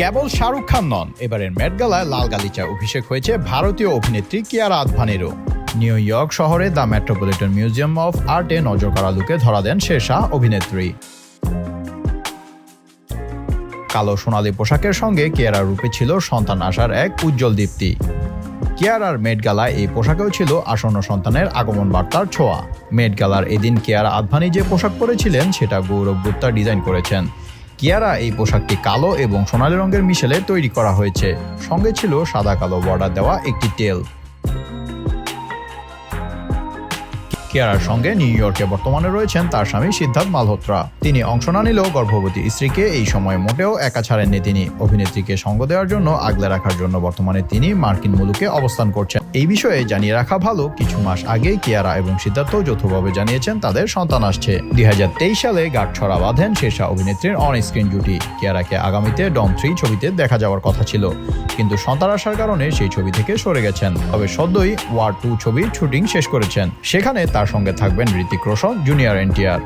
কেবল শাহরুখ খান নন, এবারের মেট গালায় লাল গালিচায় অভিষেক হয়েছে ভারতীয় অভিনেত্রী কিয়ারা আদভানিরও। নিউ ইয়র্ক শহরে দ্য মেট্রোপলিটন মিউজিয়াম অফ আর্টে নজর কাড়া লুকে ধরা দেন শেষা অভিনেত্রী। কালো সোনালী পোশাকের সঙ্গে কিয়ারার রূপে ছিল সন্তান আসার এক উজ্জ্বল দীপ্তি। কিয়ারার মেট গালায় এই পোশাকেও ছিল আসন্ন সন্তানের আগমন বার্তার ছোঁয়া। মেট গালার এদিন কিয়ারা আদভানি যে পোশাক পরেছিলেন, সেটা গৌরব গুপ্তা ডিজাইন করেছেন। কিয়ারা এই পোশাকটি কালো এবং সোনালী রঙের মিশেলে তৈরি করা হয়েছে। সঙ্গে ছিল সাদা কালো বর্ডার দেওয়া একটি টেল। কিয়ারার সঙ্গে নিউ ইয়র্কে বর্তমানে রয়েছেন তার স্বামী সিদ্ধার্থ মালহোত্রা। তিনি অংশ না নিলেও গর্ভবতী স্ত্রীকে এই সময় মোটেও একা ছাড়েননি তিনি। অভিনেত্রীকে সঙ্গ দেওয়ার জন্য আগলে রাখার জন্য বর্তমানে তিনি মার্কিন মুলুকে অবস্থান করছেন। এই বিষয়ে জানিয়ে রাখা ভালো, কিছু মাস আগে কিয়ারা এবং সিদ্ধার্থ যৌথভাবে জানিয়েছেন তাদের সন্তান আসছে। দুই হাজার তেইশ সালে গাঁটছড়া বাঁধেন শেষা অভিনেত্রীর অন স্ক্রিন জুটি। কিয়ারাকে আগামীতে ডন থ্রি ছবিতে দেখা যাওয়ার কথা ছিল। কিন্তু সন্তান আসার কারণে সেই ছবি থেকে সরে গেছেন। তবে সদ্যই ওয়ার টু ছবির শুটিং শেষ করেছেন। সেখানে তার সঙ্গে থাকবেন ঋতিক রোশন, জুনিয়র এনটিআর।